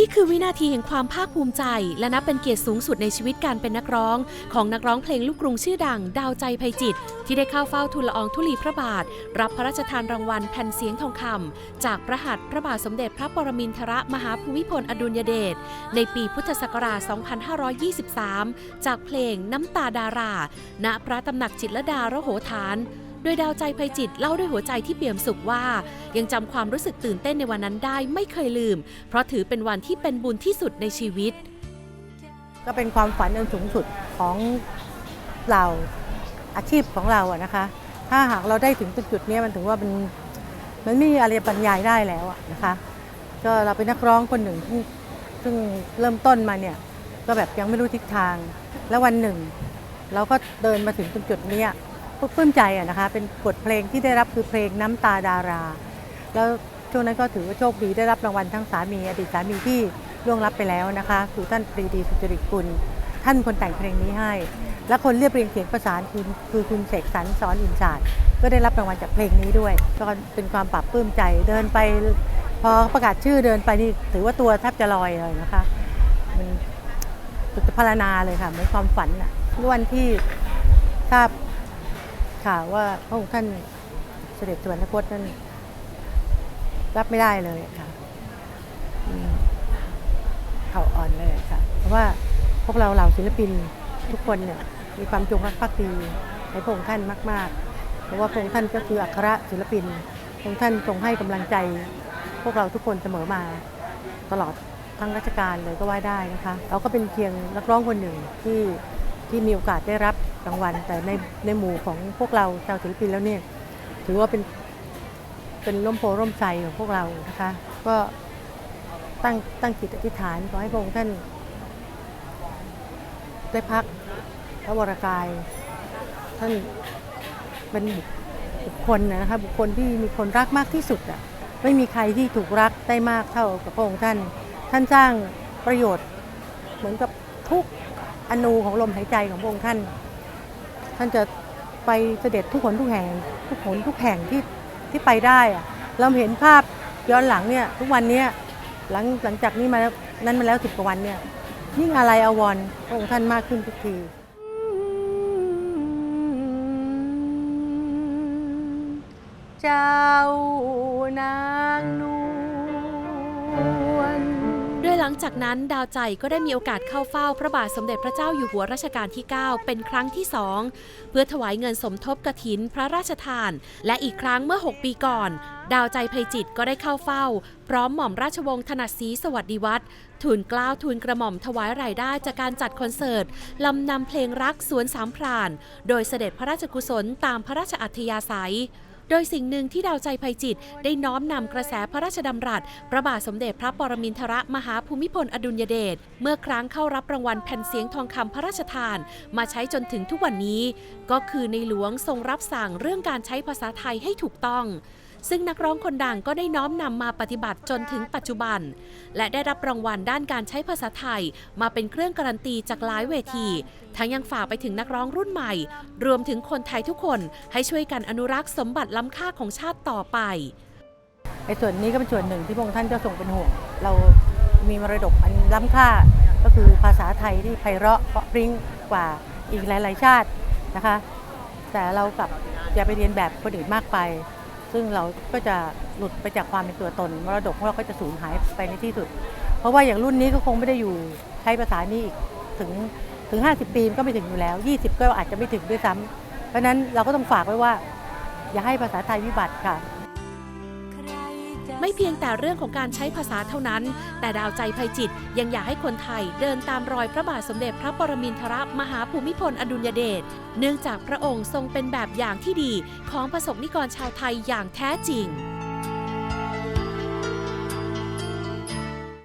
นี่คือวินาทีแห่งความภาคภูมิใจ และนับเป็นเกียรติสูงสุดในชีวิตการเป็นนักร้อง ของนักร้องเพลงลูกกรุงชื่อดัง ดาวใจไพจิต ที่ได้เข้าเฝ้าทูลละอองธุลีพระบาท รับพระราชทานรางวัลแผ่นเสียงทองคำจากพระหัตถ์พระบาทสมเด็จพระปรมินทรมหาภูมิพลอดุลยเดชในปีพุทธศักราช 2523 จากเพลงน้ำตาดารา ณพระตำหนักจิตรดาระโหฐาน โดยดาวใจภัยจิตเล่าด้วยหัวใจที่เปี่ยมสุขว่า ยังจำความรู้สึกตื่นเต้นในวันนั้นได้ไม่เคยลืม เพราะถือเป็นวันที่เป็นบุญที่สุดในชีวิต ก็เป็นความฝันอันสูงสุดของเราอาชีพของเราอะนะคะ ถ้าหากเราได้ถึงจุดนี้มันถึงว่ามันมันไม่มีอะไรบรรยายได้แล้วอะนะคะ ก็เราเป็นนักร้องคนหนึ่งที่ซึ่งเริ่มต้นมาเนี่ยก็แบบยังไม่รู้ทิศทาง แล้ววันหนึ่ง เราก็เดินมาถึงจุดนี้ ปลื้มใจอะนะคะ เป็นบทเพลงที่ได้รับคือเพลงน้ำตาดารา แล้วช่วงนั้นก็ถือว่าโชคดีได้รับรางวัลทั้งสามีอดีตสามีที่ล่วงลับไปแล้วนะคะคือท่านปรีดีสุจริตกุลท่านคนแต่งเพลงนี้ให้ และคนเรียบเรียงเสียงประสานคือคือคุณเสกสรรสอนอินศาสตร์ก็ได้รับรางวัลจากเพลงนี้ด้วย ก็เป็นความปรับปลื้มใจเดินไปพอประกาศชื่อเดินไปนี่ถือว่าตัวแทบจะลอยเลยนะคะ มันสุดพารนาเลยค่ะเหมือนความฝันอะวันที่ทราบ ข่าวว่าพระองค์ท่านเสด็จสวรรคตนั้นรับไม่ได้เลยค่ะเข่าอ่อนเลยค่ะ เพราะว่าพวกเราเหล่าศิลปินทุกคนเนี่ยมีความจงรักภักดีในพระองค์ท่านมาก ๆ เพราะว่าพระองค์ท่านก็คืออัครศิลปินพระองค์ท่านทรงให้กำลังใจ พวกเราทุกคนเสมอมาตลอดทั้งราชการเลยก็ว่าได้นะคะ เราก็เป็นเพียงนักร้องคนหนึ่งที่ที่มีโอกาสได้รับางวัลแต่ในในหมู่ของพวกเราชาวศิลปินแล้วเนี่ยถือว่าเป็นเป็นร่มโพร่มไทรของพวกเรานะคะ ก็ตั้งตั้งจิตอธิษฐานขอให้พระองค์ท่านได้พักพระวรากาย ท่านเป็นบุคคลนะคะบุคคลที่มีคนรักมากที่สุดอะไม่มีใครที่ถูกรักได้มากเท่ากับพระองค์ท่าน ท่านสร้างประโยชน์เหมือนกับทุกอนูของลมหายใจของพระองค์ท่าน ท่านจะไปเสด็จทุกหนทุกแห่ง ทุกหนทุกแห่งที่ที่ไปได้อะเราเห็นภาพย้อนหลังเนี่ยทุกวันเนี้ยหลังหลังจากนี้มาแล้วนั้นมาแล้วสิบกว่าวันเนี่ยยิ่งอะไรอวรพระองค์ท่านมากขึ้นทุกทีเจ้านางน ลังจากนั้นดาวใจก็ได้มีโอกาสเข้าเฝ้าพระบาทสมเด็จพระเจ้าอยู่หัวรัชกาลที่ 9 เป็นครั้งที่สองเพื่อถวายเงินสมทบกระถินพระราชทาน และอีกครั้งเมื่อ 6 ปีก่อน ดาวใจภัยจิตก็ได้เข้าเฝ้า พร้อมหม่อมราชวงศ์ถนัดศรีสวัสดิวัฒน์ทูลกล้าวทูลกระหม่อมถวายรายได้จากการจัดคอนเสิร์ตลำนำเพลงรักสวนสามพราน โดยเสด็จพระราชกุศลตามพระราชอัธยาศัย โดยสิ่งหนึ่งที่ดาวใจภัยจิต ได้น้อมนำกระแสพระราชดำรัส พระบาทสมเด็จพระปรมินทรมหาภูมิพลอดุลยเดชเมื่อครั้งเข้ารับรางวัลแผ่นเสียงทองคำพระราชทาน มาใช้จนถึงทุกวันนี้ ก็คือในหลวงทรงรับสั่งเรื่องการใช้ภาษาไทยให้ถูกต้อง ซึ่งนักร้องคนดังก็ได้น้อมนำมาปฏิบัติจนถึงปัจจุบัน และได้รับรางวัลด้านการใช้ภาษาไทย มาเป็นเครื่องการันตีจากหลายเวที ทั้งยังฝากไปถึงนักร้องรุ่นใหม่ รวมถึงคนไทยทุกคนให้ช่วยกันอนุรักษ์สมบัติล้ำค่าของชาติต่อไปไอ้ส่วนนี้ก็เป็นส่วนหนึ่งที่พระองค์ท่านก็ทรงเป็นห่วง เรามีมรดกอันล้ำค่า ก็คือภาษาไทยที่ไพเราะเพราะพริ้งกว่าอีกหลาย ๆ ชาตินะคะ แต่เรากลับอย่าไปเรียนแบบคนอื่นมากไป ซึ่งเราก็จะหลุดไปจากความเป็นตัวตนมรดกของเราก็จะสูญหายไปในที่สุด เพราะว่าอย่างรุ่นนี้ก็คงไม่ได้อยู่ใช้ภาษานี้อีกถึงถึง 50 ปีมันก็ไม่ถึงอยู่แล้ว 20 ก็อาจจะไม่ถึงด้วยซ้ำเพราะนั้นเราก็ต้องฝากไว้ว่า อย่าให้ภาษาไทยวิบัติค่ะ ไม่เพียงแต่เรื่องของการใช้ภาษาเท่านั้น แต่ดาวใจภัยจิตยังอยากให้คนไทยเดินตามรอยพระบาทสมเด็จพระปรมินทรมหาภูมิพลอดุลยเดช เนื่องจากพระองค์ทรงเป็นแบบอย่างที่ดีของประสบนิกรชาวไทยอย่างแท้จริง